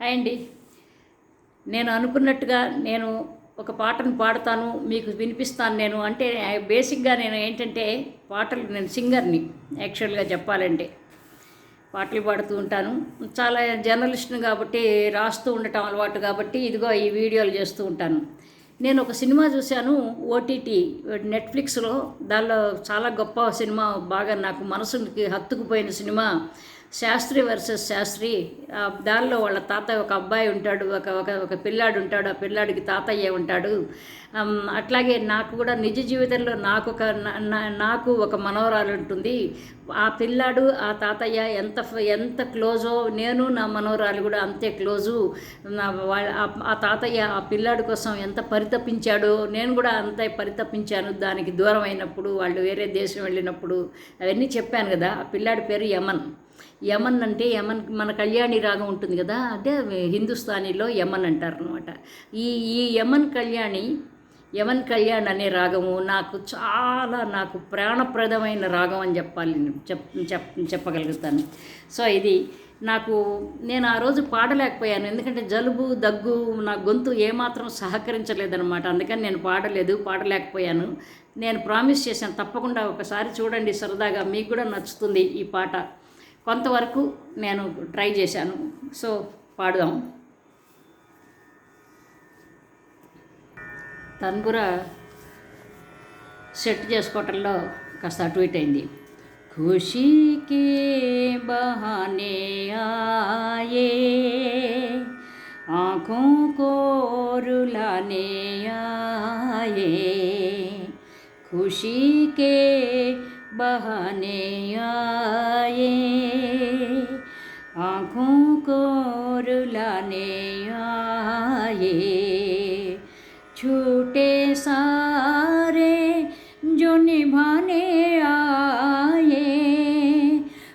Hi అండి. నేను అనుకున్నట్టుగా నేను ఒక పాటను పాడతాను మీకు వినిపిస్తాను నేను. అంటే బేసిక్గా నేను ఏంటంటే పాటలు నేను సింగర్ని యాక్చువల్గా చెప్పాలంటే. పాటలు పాడుతూ ఉంటాను. చాలా జర్నలిస్ట్ని కాబట్టి రాస్తూ ఉండటం అలవాటు కాబట్టి ఇదిగో ఈ వీడియోలు చేస్తూ ఉంటాను. నేను ఒక సినిమా చూశాను ఓటీటీ నెట్ఫ్లిక్స్లో. దానిలో చాలా గొప్ప సినిమా బాగా నాకు మనసుకి హత్తుకుపోయిన సినిమా శాస్త్రి వర్సెస్ శాస్త్రి ఆ దానిలో వాళ్ళ తాతయ్య ఒక అబ్బాయి ఉంటాడు ఒక ఒక ఒక పిల్లాడు ఉంటాడు ఆ పిల్లాడికి తాతయ్య ఉంటాడు. అట్లాగే నాకు కూడా నిజ జీవితంలో నాకు ఒక నా- నాకు ఒక మనవరాలు ఉంటుంది. ఆ పిల్లాడు ఆ తాతయ్య ఎంత ఎంత క్లోజో నేను నా మనవరాలు కూడా అంతే క్లోజు. ఆ- తాతయ్య ఆ పిల్లాడు కోసం ఎంత పరితపించాడో నేను కూడా అంతే పరితపించాను. దానికి దూరం అయినప్పుడు వాళ్ళు వేరే దేశం వెళ్ళినప్పుడు అవన్నీ చెప్పాను కదా. ఆ పిల్లాడి పేరు యమన్. యమన్ అంటే యమన్ మన కళ్యాణి రాగం ఉంటుంది కదా అంటే హిందుస్థానీలో యమన్ అంటారు అనమాట ఈ ఈ యమన్ కళ్యాణి యమన్ కళ్యాణ్ అనే రాగము నాకు చాలా నాకు ప్రాణప్రదమైన రాగం అని చెప్పాలి చెప్ చెప్ చెప్పగలుగుతాను. సో ఇది నాకు నేను ఆ రోజు పాడలేకపోయాను. ఎందుకంటే జలుబు దగ్గు నా గొంతు ఏమాత్రం సహకరించలేదనమాట అందుకని నేను పాడలేదు పాడలేకపోయాను. నేను ప్రామిస్ చేశాను తప్పకుండా ఒకసారి చూడండి సరదాగా మీకు కూడా నచ్చుతుంది ఈ పాట. కొంతవరకు నేను ట్రై చేశాను సో పాడుదాం తన్పుర సెట్ చేసుకోవటంలో కాస్త అటు ఇటు అయింది ఖుషీకి బహానే ఆయే आँखों को रुलाने आए खुशी के बहाने आए। आँखों को रुलाने आए। छूटे सारे जो निभाने आए।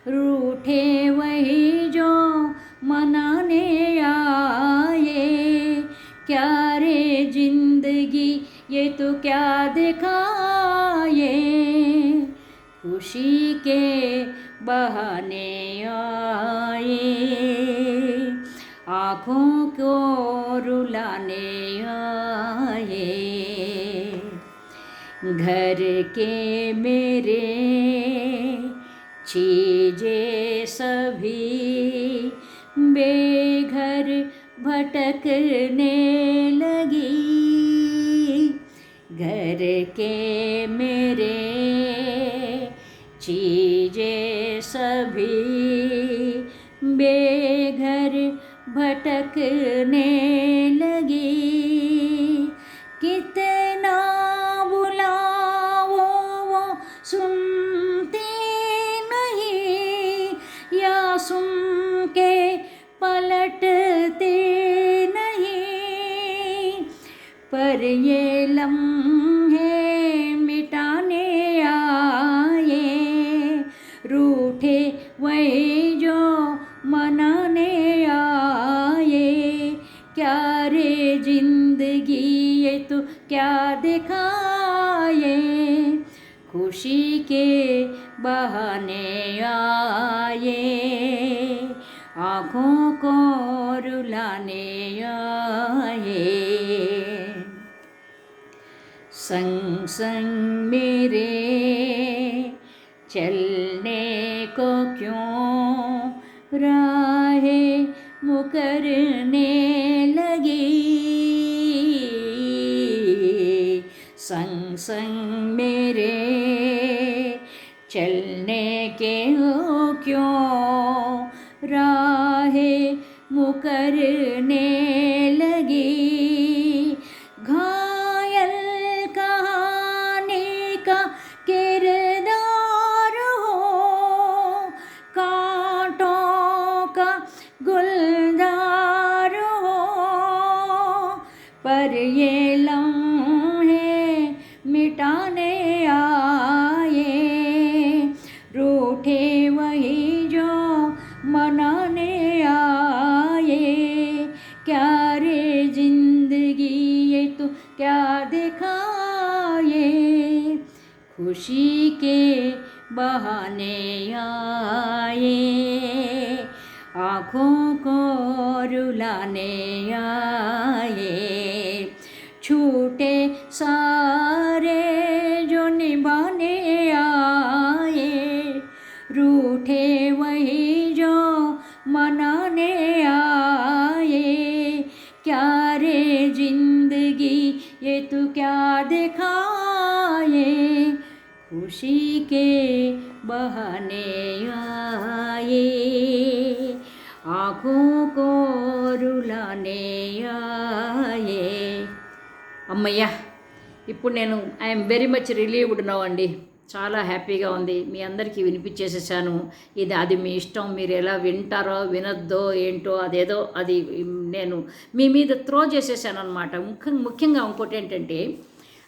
रूठे वही जो मनाने आए। क्या रे ज़िंदगी ये तो क्या दिखाए? खुशी के बहाने आए। आँखों को रुलाने आए। घर के मेरे चीज़ें सभी बेघर भटकने लगी। घर के मेरे लगी कितना बुलाओ वो सुनते नहीं या सुन के पलटते नहीं। पर ये लम्हे क्या दिखाए? खुशी के बहाने आए। आँखों को रुलाने आए। संग संग मेरे चलने को क्यों राहे? मुकरने लगी। संग संग मेरे चलने के हो क्यों राहे मुकरने लगी घायल कहानी का किरदार हो कांटों का गुलजार खुशी के बहाने आए। आँखों को रुलाने आए। छूटे सारे जो निभाने आए। रूठे वही जो मनाने आए। क्या रे ज़िंदगी ये तू क्या दिखाए? खुशी के बहाने आए आँखों को रुलाने आए అమ్మయ్యా ఇప్పుడు నేను I'm very much relieved no అండి చాలా హ్యాపీగా ఉంది మీ అందరికీ వినిపించేసేసాను ఇది అది మీ ఇష్టం మీరు ఎలా వింటారో వినొద్దో ఏంటో అదేదో అది నేను మీ మీద త్రో చేసేసాను అనమాట ముఖ్య ముఖ్యంగా ఇంకోటి ఏంటంటే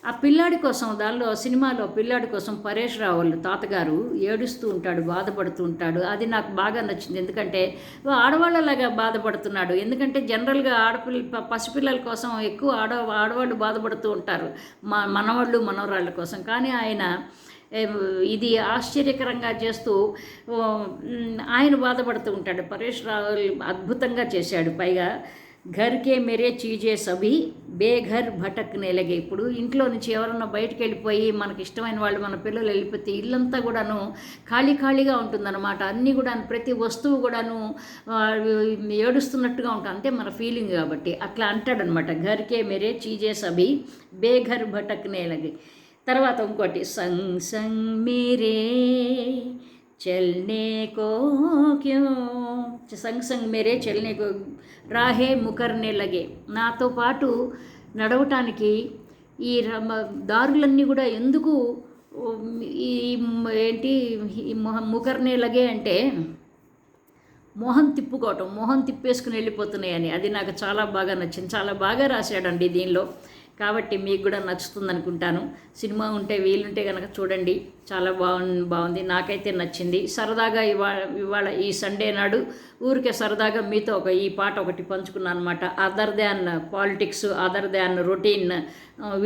ఆ పిల్లాడి కోసం దానిలో సినిమాలో పిల్లాడి కోసం పరేష్ రావు తాతగారు ఏడుస్తూ ఉంటాడు బాధపడుతూ ఉంటాడు. అది నాకు బాగా నచ్చింది. ఎందుకంటే ఆడవాళ్ళలాగా బాధపడుతున్నాడు. ఎందుకంటే జనరల్గా ఆడపిల్ల పసిపిల్లల కోసం ఎక్కువ ఆడ ఆడవాళ్ళు బాధపడుతూ ఉంటారు. మా మనవాళ్ళు మనవరాళ్ళ కోసం. కానీ ఆయన ఇది ఆశ్చర్యకరంగా చేస్తూ ఆయన బాధపడుతూ ఉంటాడు. పరేష్ రావుల్ అద్భుతంగా చేశాడు. పైగా ఘర్కే మెరే చీజే సభి బేఘర్ భటక్నే లగే. ఇప్పుడు ఇంట్లో నుంచి ఎవరన్నా బయటకు వెళ్ళిపోయి మనకి ఇష్టమైన వాళ్ళు మన పిల్లలు వెళ్ళిపోతే ఇల్లంతా కూడాను ఖాళీ ఖాళీగా ఉంటుందన్నమాట. అన్నీ కూడా ప్రతి వస్తువు కూడాను ఏడుస్తున్నట్టుగా ఉంటుంది అంటే మన ఫీలింగ్ కాబట్టి. అట్లా అంటాడనమాట ఘర్కే మేరే చీజే సభి బేఘర్ భటక్నే లగే. తర్వాత ఇంకోటి సంగ్ సంగ్ మీరే చల్నే కో క్యూ? సంగ్ సంగ్ మేరే చల్నే రాహే ముకర్నే లగే. నాతో పాటు నడవటానికి ఈ దారులన్నీ కూడా ఎందుకు ఈ ఏంటి ఈ ముకర్నే లగే అంటే మొహం తిప్పుకోవటం మొహం తిప్పేసుకుని వెళ్ళిపోతున్నాయని. అది నాకు చాలా బాగా నచ్చింది. చాలా బాగా రాశాడండి దీనిలో. కాబట్టి మీకు కూడా నచ్చుతుంది అనుకుంటాను సినిమా ఉంటే వీలుంటే కనుక చూడండి. చాలా బాగుంది బాగుంది నాకైతే నచ్చింది. సరదాగా ఇవాళ ఇవాళ ఈ సండే నాడు ఊరికే సరదాగా మీతో ఒక ఈ పాట ఒకటి పంచుకున్నాను అనమాట other than politics other than routine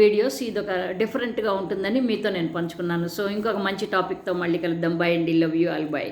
videos ఇది ఒక డిఫరెంట్గా ఉంటుందని మీతో నేను పంచుకున్నాను. సో ఇంకొక మంచి టాపిక్తో మళ్ళీ కలుద్దాం. బై అండి. Love you all by